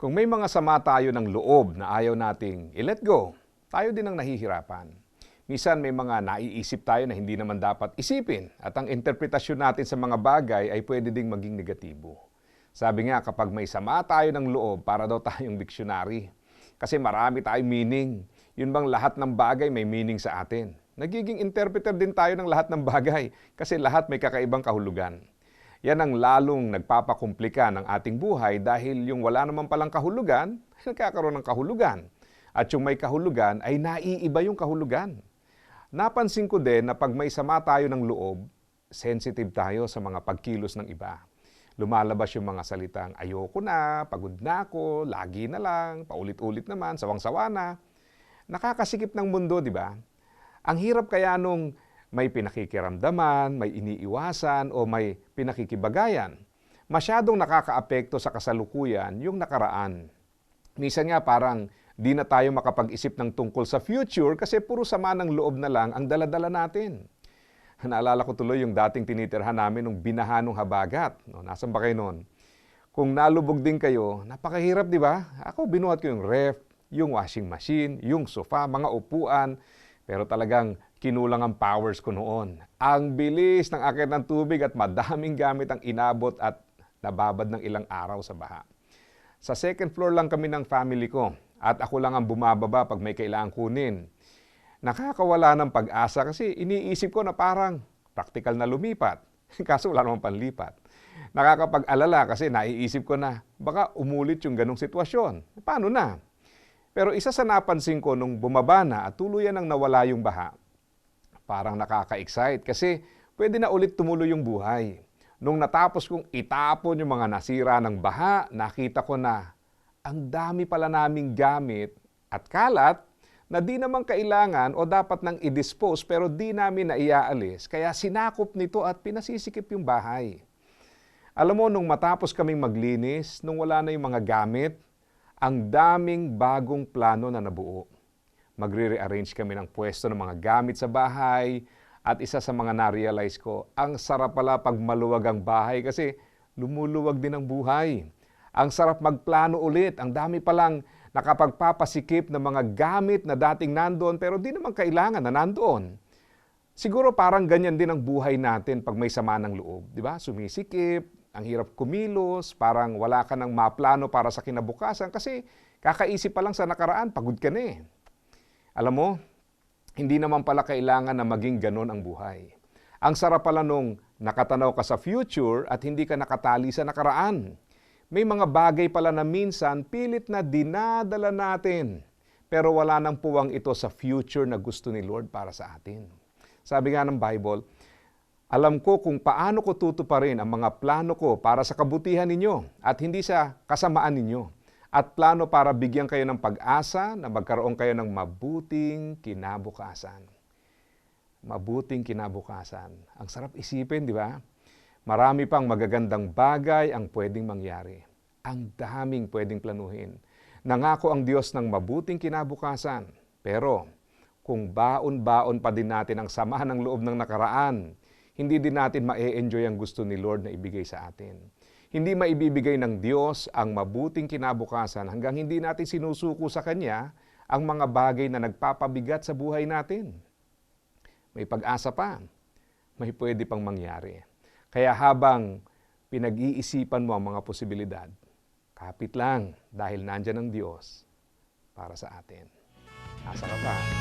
Kung may mga sama tayo ng loob na ayaw nating i-let go, tayo din ang nahihirapan. Minsan may mga naiisip tayo na hindi naman dapat isipin at ang interpretasyon natin sa mga bagay ay pwede ding maging negatibo. Sabi nga, kapag may sama tayo ng loob, para daw tayong diksyonary. Kasi marami tayong meaning. Yun bang lahat ng bagay may meaning sa atin? Nagiging interpreter din tayo ng lahat ng bagay kasi lahat may kakaibang kahulugan. Yan ang lalong nagpapakomplika ng ating buhay dahil yung wala naman palang kahulugan, nagkakaroon ng kahulugan. At yung may kahulugan ay naiiba yung kahulugan. Napansin ko din na pag may sama tayo ng loob, sensitive tayo sa mga pagkilos ng iba. Lumalabas yung mga salitang ayoko na, pagod na ako, lagi na lang, paulit-ulit naman, sawang-sawa na. Nakakasikip ng mundo, di ba? Ang hirap kaya nung may pinakikiramdaman, may iniiwasan o may pinakikibagayan. Masyadong nakakaapekto sa kasalukuyan yung nakaraan. Minsan nga parang di na tayo makapag-isip ng tungkol sa future kasi puro sama ng loob na lang ang daladala natin. Naalala ko tuloy yung dating tinitirhan namin nung binaha nung habagat. No, nasan ba kayo noon? Kung nalubog din kayo, napakahirap, di ba? Ako, binuhat ko yung ref, yung washing machine, yung sofa, mga upuan. Pero talagang kinulang ang powers ko noon. Ang bilis ng akit ng tubig at madaming gamit ang inabot at nababad ng ilang araw sa baha. Sa second floor lang kami ng family ko at ako lang ang bumababa pag may kailangan kunin. Nakakawala ng pag-asa kasi iniisip ko na parang practical na lumipat. Kaso wala namang panlipat. Nakakapag-alala kasi naiisip ko na baka umulit yung ganong sitwasyon. Paano na? Pero isa sa napansin ko nung bumaba na at tuluyan nang nawala yung baha, parang nakaka-excite kasi pwede na ulit tumuloy yung buhay. Nung natapos kong itapon yung mga nasira ng baha, nakita ko na ang dami pala naming gamit at kalat na di naman kailangan o dapat nang i-dispose pero di namin na iaalis. Kaya sinakop nito at pinasisikip yung bahay. Alam mo, nung matapos kaming maglinis, nung wala na yung mga gamit, ang daming bagong plano na nabuo. Magre-rearrange kami ng pwesto ng mga gamit sa bahay at isa sa mga na-realize ko, ang sarap pala pag maluwag ang bahay kasi lumuluwag din ang buhay. Ang sarap magplano ulit, ang dami palang nakapagpapasikip ng mga gamit na dating nandoon pero di naman kailangan na nandoon. Siguro parang ganyan din ang buhay natin pag may sama ng loob, di ba? Sumisikip, ang hirap kumilos, parang wala ka ng maplano para sa kinabukasan kasi kakaisip pa lang sa nakaraan, pagod ka na eh. Alam mo, hindi naman pala kailangan na maging ganon ang buhay. Ang sarap pala nung nakatanaw ka sa future at hindi ka nakatali sa nakaraan. May mga bagay pala na minsan pilit na dinadala natin, pero wala nang puwang ito sa future na gusto ni Lord para sa atin. Sabi nga ng Bible, alam ko kung paano ko tutuparin ang mga plano ko para sa kabutihan ninyo at hindi sa kasamaan ninyo. At plano para bigyan kayo ng pag-asa na magkaroon kayo ng mabuting kinabukasan. Mabuting kinabukasan. Ang sarap isipin, di ba? Marami pang magagandang bagay ang pwedeng mangyari. Ang daming pwedeng planuhin. Nangako ang Diyos ng mabuting kinabukasan. Pero kung baon-baon pa din natin ang sama ng loob ng nakaraan, hindi din natin ma-enjoy ang gusto ni Lord na ibigay sa atin. Hindi maibibigay ng Diyos ang mabuting kinabukasan hanggang hindi natin sinusuko sa Kanya ang mga bagay na nagpapabigat sa buhay natin. May pag-asa pa. May pwede pang mangyari. Kaya habang pinag-iisipan mo ang mga posibilidad, kapit lang dahil nandyan ang Diyos para sa atin. Asa ka pa?